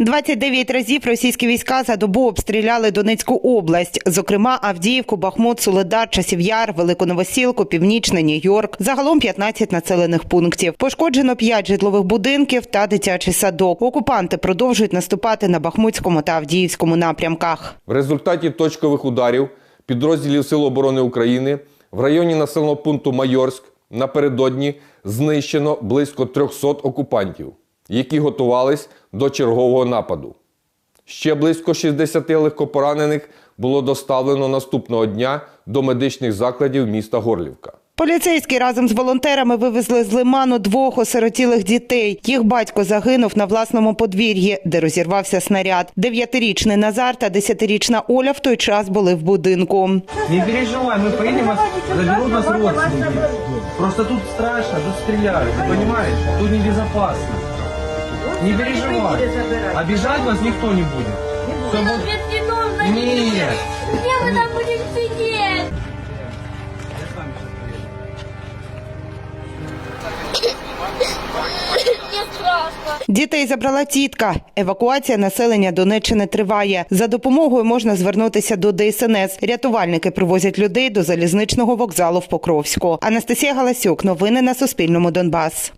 29 разів російські війська за добу обстріляли Донецьку область, зокрема Авдіївку, Бахмут, Соледар, Часів Яр, Велику Новосілку, Північний Нью-Йорк. Загалом 15 населених пунктів. Пошкоджено 5 житлових будинків та дитячий садок. Окупанти продовжують наступати на Бахмутському та Авдіївському напрямках. В результаті точкових ударів підрозділів Сил оборони України в районі населеного пункту Майорськ напередодні знищено близько 300 окупантів, які готувались до чергового нападу. Ще близько 60 легкопоранених було доставлено наступного дня до медичних закладів міста Горлівка. Поліцейські разом з волонтерами вивезли з лиману двох осиротілих дітей. Їх батько загинув на власному подвір'ї, де розірвався снаряд. Дев'ятирічний Назар та десятирічна Оля в той час були в будинку. Не переживай, мы поедем, вас заберут нас родственники. Просто тут страшно, тут стреляют, ты понимаешь? Тут небезопасно. Не переживай. Обижать вас никто не будет. Всё будет- Нет, не нужно. Нет. Где вы там будете сидеть? Дітей забрала тітка. Евакуація населення Донеччини триває. За допомогою можна звернутися до ДСНС. Рятувальники привозять людей до залізничного вокзалу в Покровську. Анастасія Галасюк. Новини на Суспільному. Донбас.